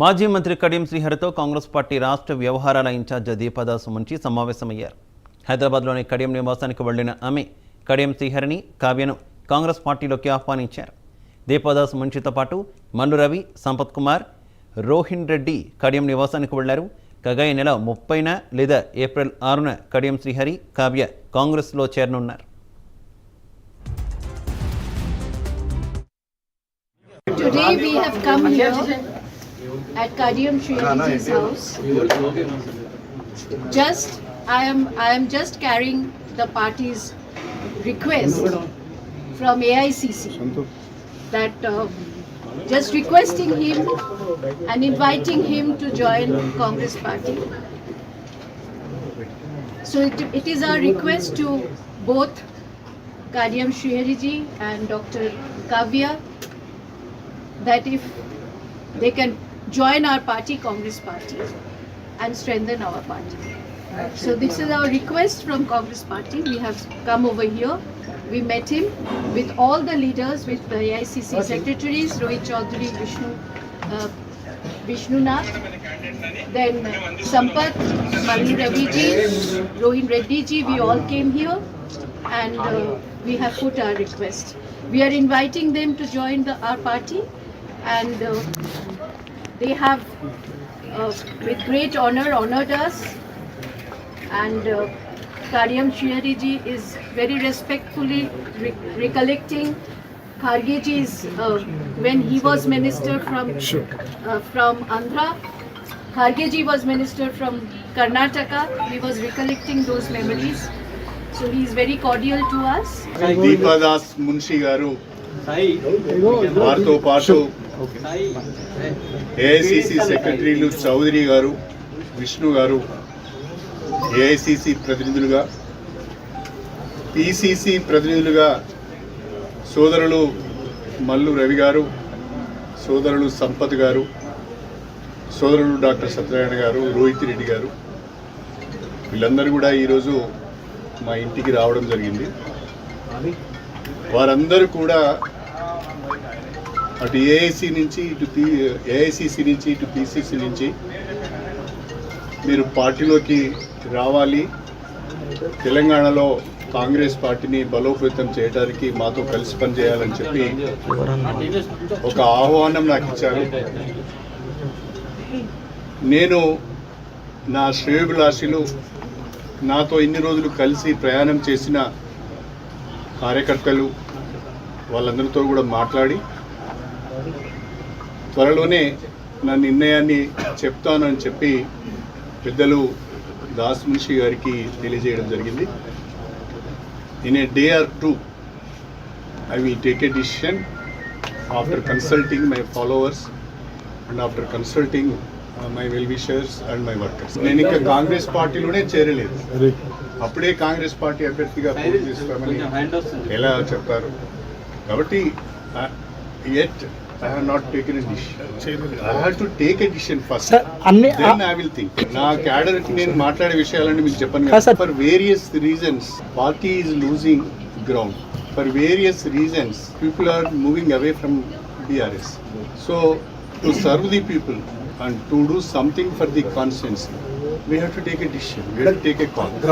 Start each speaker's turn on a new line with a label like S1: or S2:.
S1: మాజీ మంత్రి కడియం శ్రీహరితో కాంగ్రెస్ పార్టీ రాష్ట్ర వ్యవహారాల ఇన్ఛార్జ్ దీపదాసు నుంచి సమావేశమయ్యారు. హైదరాబాద్లోని కడియం నివాసానికి వెళ్ళిన ఆమె కడియం శ్రీహరిని కావ్యను కాంగ్రెస్ పార్టీలోకి ఆహ్వానించారు. దీపదాస్ మున్షితో పాటు మల్లు రవి సంపత్ కుమార్ రోహిన్ రెడ్డి కడియం నివాసానికి వెళ్ళారు. కాగా ఈ నెల ముప్పైన లేదా ఏప్రిల్ ఆరున కడియం శ్రీహరి కావ్య కాంగ్రెస్లో చేరనున్నారు.
S2: Today we have come here at Kadiyam Shriniji's house. Just, I am, I am just carrying the party's request from AICC that uh, just requesting him and inviting him to join Congress party. So it, it is our request to both Kadiyam Srihariji and Dr. Kavya that if they can join our party, Congress party, and strengthen our party. So this is our request from Congress party. We have come over here. We met him with all the leaders, with the AICC secretaries, Rohit Chaudhary, Vishnu, uh, Vishnu Nath, then Sampath, Malini Ravi ji, Rohin Reddy ji, we all came here and uh, we have put our request. We are inviting them to join the, our party and uh, they have, uh, with great honor, honored us. And uh, Karyam Shiriji is very respectfully re recollecting Khargeji's, uh, when he was minister from, uh, from Andhra. Khargeji was minister from Karnataka. He was recollecting those memories. So he is very cordial to us.
S3: Deepadas Munshi Garu. Marto Pato. AICC సెక్రటరీలు చౌదరి గారు విష్ణు గారు AICC ప్రతినిధులుగా PCC ప్రతినిధులుగా సోదరులు మల్లు రవి గారు సోదరులు సంపత్ గారు సోదరులు డాక్టర్ సత్యనారాయణ గారు రోహిత్ రెడ్డి గారు వీళ్ళందరూ కూడా ఈరోజు మా ఇంటికి రావడం జరిగింది. వారందరూ కూడా అటు ఏఐసి నుంచి ఇటు పి ఏఐసిసి నుంచి ఇటు పిసిసి నుంచి మీరు పార్టీలోకి రావాలి. తెలంగాణలో కాంగ్రెస్ పార్టీని బలోపేతం చేయడానికి మాతో కలిసి పనిచేయాలని చెప్పి ఒక ఆహ్వానం నాకు ఇచ్చారు. నేను నా శ్రేయభిలాషులు నాతో ఇన్ని రోజులు కలిసి ప్రయాణం చేసిన కార్యకర్తలు వాళ్ళందరితో కూడా మాట్లాడి త్వరలోనే నా నిర్ణయాన్ని చెప్తానని చెప్పి పెద్దలు దాస్ మున్షి గారికి తెలియజేయడం జరిగింది. In a day or two I will take a decision after consulting my followers and after consulting my well wishers and my workers నేను ఇంకా కాంగ్రెస్ పార్టీలోనే చేరలేదు. అప్పుడే కాంగ్రెస్ పార్టీ అభ్యర్థిగా పోటీ చేస్తామని ఎలా చెప్తారు కాబట్టి at I have not taken a decision I have to take a decision first
S4: sir అన్ని
S3: దెన్ ఐ విల్ థింక్ నా క్యాడర్కి నేను మాట్లాడే విషయాలన్నీ మీకు చెప్పను
S4: కాదు.
S3: For various reasons party is losing ground for various reasons people are moving away from BRS so to serve the people and to do something for the constituency we have to take a decision we have to take a call